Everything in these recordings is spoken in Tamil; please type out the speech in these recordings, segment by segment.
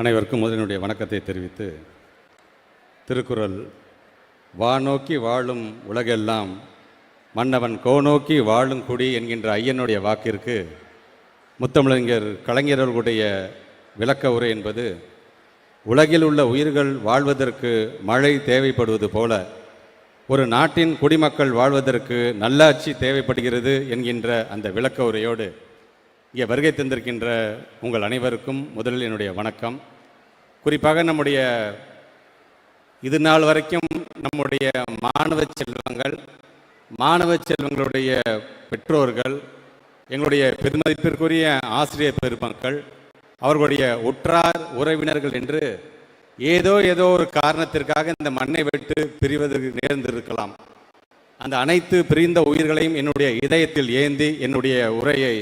அனைவருக்கும் முதலினுடைய வணக்கத்தை தெரிவித்து திருக்குறள் வானோக்கி வாழும் உலகெல்லாம் மன்னவன் கோநோக்கி வாழும் குடி என்கின்ற ஐயனுடைய வாக்கிற்கு முத்தமிழறிஞர் கலைஞர்களுடைய விளக்க உரை என்பது உலகில் உள்ள உயிர்கள் வாழ்வதற்கு மழை தேவைப்படுவது போல ஒரு நாட்டின் குடிமக்கள் வாழ்வதற்கு நல்லாட்சி தேவைப்படுகிறது என்கின்ற அந்த விளக்க உரையோடு இங்கே வருகை தந்திருக்கின்ற உங்கள் அனைவருக்கும் முதலில் என்னுடைய வணக்கம். குறிப்பாக நம்முடைய இது நாள் வரைக்கும் நம்முடைய மாணவ செல்வங்கள் மாணவ செல்வங்களுடைய பெற்றோர்கள் எங்களுடைய பெருமதிப்பிற்குரிய ஆசிரியர் பெருமக்கள் அவர்களுடைய உற்றார் உறவினர்கள் என்று ஏதோ ஏதோ ஒரு காரணத்திற்காக இந்த மண்ணை விட்டு பிரிவதற்கு நேர்ந்திருக்கலாம். அந்த அனைத்து பிரிந்த உயிர்களையும் என்னுடைய இதயத்தில் ஏந்தி என்னுடைய உரையை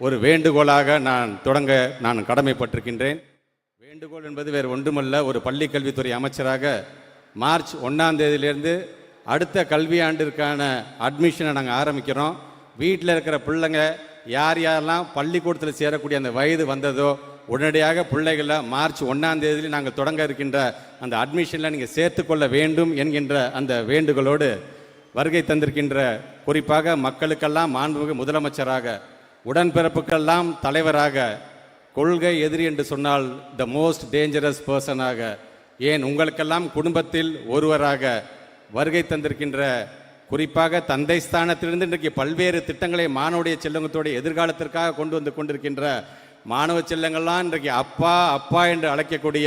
ஒரு வேண்டுகோளாக நான் தொடங்க நான் கடமைப்பட்டிருக்கின்றேன். வேண்டுகோள் என்பது வேறு ஒன்றுமல்ல ஒரு பள்ளி கல்வித்துறை அமைச்சராக மார்ச் ஒன்றாம் தேதியிலிருந்து அடுத்த கல்வி ஆண்டிற்கான அட்மிஷனை நாங்கள் ஆரம்பிக்கிறோம். வீட்டில் இருக்கிற பிள்ளைங்க யார் யாரெல்லாம் பள்ளிக்கூடத்தில் சேரக்கூடிய அந்த வயது வந்ததோ உடனடியாக பிள்ளைகளை மார்ச் ஒன்றாம் தேதியில் நாங்கள் தொடங்க இருக்கின்ற அந்த அட்மிஷனில் நீங்கள் சேர்த்துக்கொள்ள வேண்டும் என்கின்ற அந்த வேண்டுகோளோடு வருகை தந்திருக்கின்ற குறிப்பாக மக்களுக்கெல்லாம் மாண்புமிகு முதலமைச்சராக உடன்பிறப்புக்கெல்லாம் தலைவராக கொள்கை எதிரி என்று சொன்னால் த மோஸ்ட் டேஞ்சரஸ் பர்சனாக ஏன் உங்களுக்கெல்லாம் குடும்பத்தில் ஒருவராக வருகை தந்திருக்கின்ற குறிப்பாக தந்தை ஸ்தானத்திலிருந்து இன்றைக்கு பல்வேறு திட்டங்களை மாணவடைய செல்லங்கத்தோடைய எதிர்காலத்திற்காக கொண்டு வந்து கொண்டிருக்கின்ற மாணவ செல்லங்கள்லாம் இன்றைக்கு அப்பா அப்பா என்று அழைக்கக்கூடிய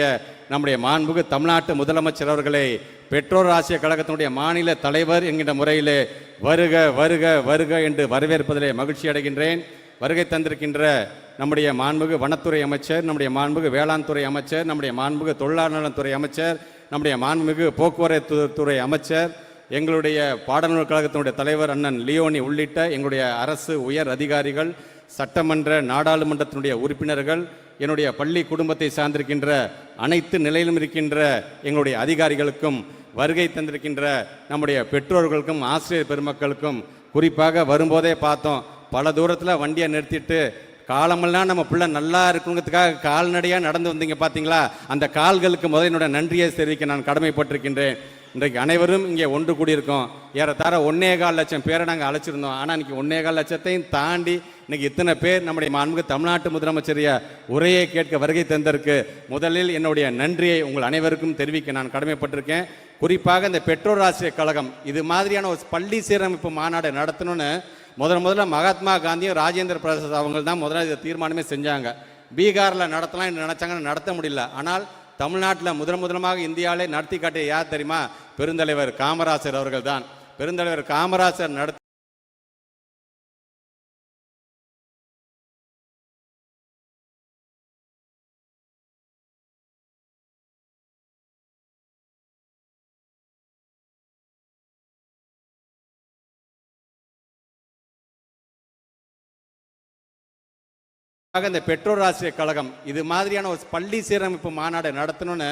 நம்முடைய மாண்புகு தமிழ்நாட்டு முதலமைச்சர் அவர்களை பெற்றோர் ஆசிய கழகத்தினுடைய மாநில தலைவர் என்கின்ற முறையிலே வருக வருக வருக என்று வரவேற்பதிலே மகிழ்ச்சி அடைகின்றேன். வருகை தந்திருக்கின்ற நம்முடைய மாண்புகு வனத்துறை அமைச்சர் நம்முடைய மாண்புகு வேளாண் துறை அமைச்சர் நம்முடைய மாண்புகு தொழிலாளர் நலத்துறை அமைச்சர் நம்முடைய மாண்புமிகு போக்குவரத்து துறை அமைச்சர் எங்களுடைய பாடநூல் கழகத்தினுடைய தலைவர் அண்ணன் லியோனி உள்ளிட்ட எங்களுடைய அரசு உயர் அதிகாரிகள் சட்டமன்ற நாடாளுமன்றத்தினுடைய உறுப்பினர்கள் என்னுடைய பள்ளி குடும்பத்தை சார்ந்திருக்கின்ற அனைத்து நிலையிலும் இருக்கின்ற எங்களுடைய அதிகாரிகளுக்கும் வருகை தந்திருக்கின்ற நம்முடைய பெற்றோர்களுக்கும் ஆசிரியர் பெருமக்களுக்கும் குறிப்பாக வரும்போதே பார்த்தோம் பல தூரத்தில் வண்டியை நிறுத்திட்டு காலமெல்லாம் நம்ம பிள்ளை நல்லா இருக்கணுங்கிறதுக்காக கால்நடையாக நடந்து வந்தீங்க பார்த்தீங்களா அந்த கால்களுக்கு முதல் என்னோட நன்றியை தெரிவிக்க நான் கடமைப்பட்டிருக்கின்றேன். இன்றைக்கு அனைவரும் இங்கே ஒன்று கூடியிருக்கோம். ஏறத்தாழ ஒன்னே கால் லட்சம் பேரை நாங்கள் அழைச்சிருந்தோம். ஆனால் இன்றைக்கி ஒன்னே கால் லட்சத்தையும் தாண்டி இன்றைக்கி இத்தனை பேர் நம்முடைய மாண்புக்கு தமிழ்நாட்டு முதலமைச்சரிய உரையை கேட்க வருகை தந்திருக்கு. முதலில் என்னுடைய நன்றியை உங்கள் அனைவருக்கும் தெரிவிக்க நான் கடமைப்பட்டிருக்கேன். குறிப்பாக இந்த பெற்றோர் ஆசிரியர் கழகம் இது மாதிரியான ஒரு பள்ளி சீரமைப்பு மாநாடு நடத்தணும்னு முதல் முதல்ல மகாத்மா காந்தியும் ராஜேந்திர பிரசாத் அவங்க தான் முதல்ல இதை தீர்மானமே செஞ்சாங்க. பீகாரில் நடத்தலாம் நினச்சாங்கன்னு நடத்த முடியல. ஆனால் தமிழ்நாட்டில் முதன் முதலமாக இந்தியாவிலே நடத்தி காட்டிய யார் தெரியுமா? பெருந்தலைவர் காமராசர் அவர்கள் தான். பெருந்தலைவர் காமராசர் நடத்த இந்த பெற்றோர் ஆசிரியர் கழகம் இது மாதிரியான ஒரு பள்ளி சீரமைப்பு மாநாடு நடத்தணும்னு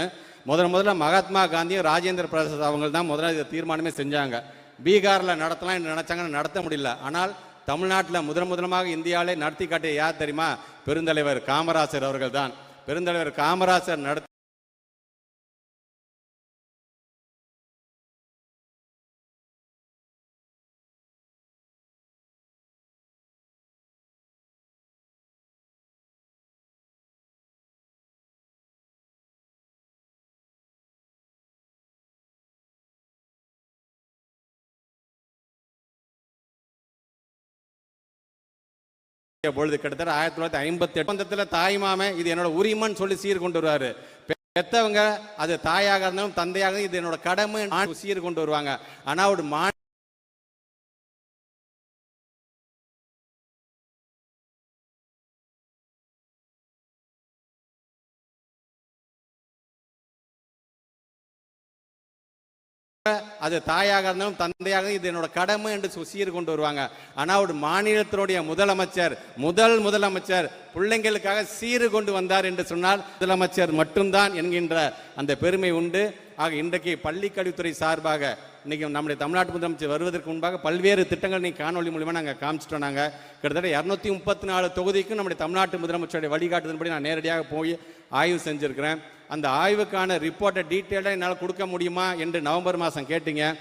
முதல் முதல்ல மகாத்மா காந்தியும் ராஜேந்திர பிரசாத் அவங்க தான் முதல்ல இதை தீர்மானமே செஞ்சாங்க. பீகாரில் நடத்தலாம் நினச்சாங்க நடத்த முடியல. ஆனால் தமிழ்நாட்டில் முதன் முதலமாக இந்தியாவிலே நடத்தி காட்டிய யார் தெரியுமா? பெருந்தலைவர் காமராசர் அவர்கள் தான். பெருந்தலைவர் காமராசர் நடத்த பொழுது கிட்டத்தட்ட ஆயிரத்தி தொள்ளாயிரத்தி ஐம்பத்தி எட்டு தாய் மாமன் இது என்னோட உரிமைன்னு சொல்லி சீர் கொண்டு வருவாரு. பெத்தவங்க அது தாயாக இருந்தாலும் தந்தையாக இருந்தாலும் இது என்னோட கடமை சீர் கொண்டு வருவாங்க. ஆனால் ஒரு மா அது தாயாக இருந்தாலும் தந்தையாக இது என்னோட கடமை என்று சீர் கொண்டு வருவாங்க. ஆனா ஒரு மாநிலத்தினுடைய முதலமைச்சர் முதல் முதலமைச்சர் பிள்ளைங்களுக்காக சீறு கொண்டு வந்தார் என்று சொன்னால் முதலமைச்சர் மட்டும்தான் என்கின்ற அந்த பெருமை உண்டு. ஆக இன்றைக்கு பள்ளிக்கல்வித்துறை சார்பாக இன்னைக்கு நம்முடைய தமிழ்நாட்டு முதலமைச்சர் வருவதற்கு முன்பாக பல்வேறு திட்டங்கள் நீ காணொலி மூலியமா நாங்கள் காமிச்சிட்டோம் நாங்கள் கிட்டத்தட்ட இரநூத்தி முப்பத்தி நாலு தொகுதிக்கும் நம்முடைய தமிழ்நாட்டு முதலமைச்சருடைய வழிகாட்டுதன்படி நான் நேரடியாக போய் ஆய்வு செஞ்சுருக்கிறேன். அந்த ஆய்வுக்கான ரிப்போர்ட்டை டீட்டெயிலாக என்னால் கொடுக்க முடியுமா என்று நவம்பர் மாதம் கேட்டீங்க.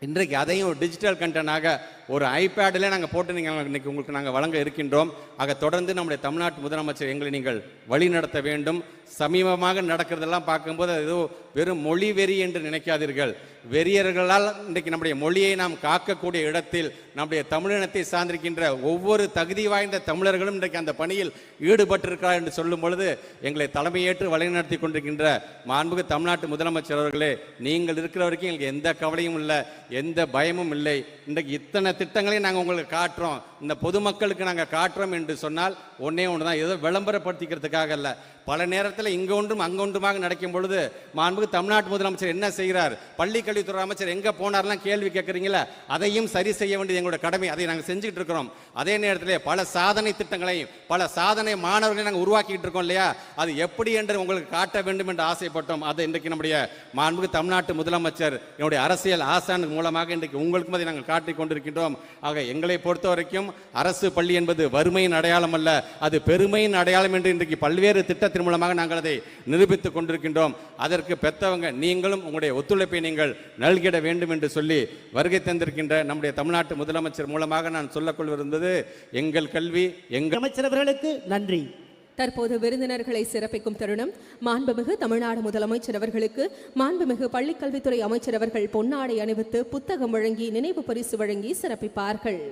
இன்றைக்கு அதையும் ஒரு டிஜிட்டல் கண்டென்ட்டாக ஒரு ஐபேடில் நாங்கள் போட்டு நீங்கள் இன்றைக்கி உங்களுக்கு நாங்கள் வழங்க இருக்கின்றோம். ஆக தொடர்ந்து நம்முடைய தமிழ்நாட்டு முதலமைச்சர் எங்களை நீங்கள் வழி நடத்த வேண்டும். சமீபமாக நடக்கிறதெல்லாம் பார்க்கும்போது அது ஏதோ வெறும் மொழி வெறி என்று நினைக்காதீர்கள். வெறியர்களால் இன்றைக்கு நம்முடைய மொழியை நாம் காக்கக்கூடிய இடத்தில் நம்முடைய தமிழினத்தை சார்ந்திருக்கின்ற ஒவ்வொரு தகுதி வாய்ந்த தமிழர்களும் இன்றைக்கு அந்த பணியில் ஈடுபட்டிருக்கிறார் என்று சொல்லும் பொழுது எங்களை தலைமையேற்று வழிநடத்தி கொண்டிருக்கின்ற மாண்புக தமிழ்நாட்டு முதலமைச்சர் அவர்களே நீங்கள் இருக்கிற வரைக்கும் எங்களுக்கு எந்த கவலையும் இல்லை எந்த பயமும் இல்லை. இன்றைக்கு இத்தனை திட்டங்களையும் நாங்கள் உங்களுக்கு காட்டுறோம். இந்த பொதுமக்களுக்கு நாங்கள் காட்டுறோம் என்று சொன்னால் ஒன்றே ஒன்று தான் ஏதோ விளம்பரப்படுத்திக்கிறதுக்காக அல்ல. பல நேரத்தில் இங்கே ஒன்றும் அங்கே ஒன்றுமாக நடக்கும் பொழுது மாண்புக்கு தமிழ்நாட்டு முதலமைச்சர் என்ன செய்கிறார்? பள்ளிக்கல்வித்துறை அமைச்சர் எங்கே போனார்லாம் கேள்வி கேட்குறீங்களா? அதையும் சரி செய்ய வேண்டியது எங்களோட கடமை. அதை நாங்கள் செஞ்சுக்கிட்டு இருக்கிறோம். அதே நேரத்தில் பல சாதனை திட்டங்களையும் பல சாதனை மாணவர்களையும் நாங்கள் உருவாக்கிட்டு இருக்கோம் இல்லையா? அது எப்படி என்று உங்களுக்கு காட்ட வேண்டும் என்று ஆசைப்பட்டோம். அதை இன்றைக்கு நம்முடைய மாண்புக்கு தமிழ்நாட்டு முதலமைச்சர் என்னுடைய அரசியல் ஆசான் மூலமாக இன்றைக்கு உங்களுக்கும் அதை நாங்கள் காட்டிக் கொண்டிருக்கின்றோம். ஆக எங்களை பொறுத்த வரைக்கும் அரசு பள்ளி என்பது வறுமையின் அடையாளம் அல்ல. அது பெருமையின் அடையாளம் என்று இன்றைக்கு பல்வேறு திட்டத்தின் மூலமாக நாங்கள் அதை நிரூபித்துக் கொண்டிருக்கின்றோம். அதற்கு பெற்றவங்க நீங்களும் உங்களுடைய ஒத்துழைப்பை நீங்கள் நல்கிட வேண்டும் என்று சொல்லி வருகை தந்திருக்கின்ற நம்முடைய தமிழ்நாட்டு முதலமைச்சர் மூலமாக நான் சொல்லிக்கொள்விருந்தது எங்கள் கல்வி எங்கள் அமைச்சர் அவர்களுக்கு நன்றி. தற்போது விருந்தினர்களை சிறப்பிக்கும் தருணம் மாண்புமிகு தமிழ்நாடு முதலமைச்சர் அவர்களுக்கு மாண்புமிகு பள்ளிக்கல்வித்துறை அமைச்சர் அவர்கள் பொன்னாடை அணிவித்து புத்தகம் வழங்கி நினைவு பரிசு வழங்கி சிறப்பிப்பார்கள்.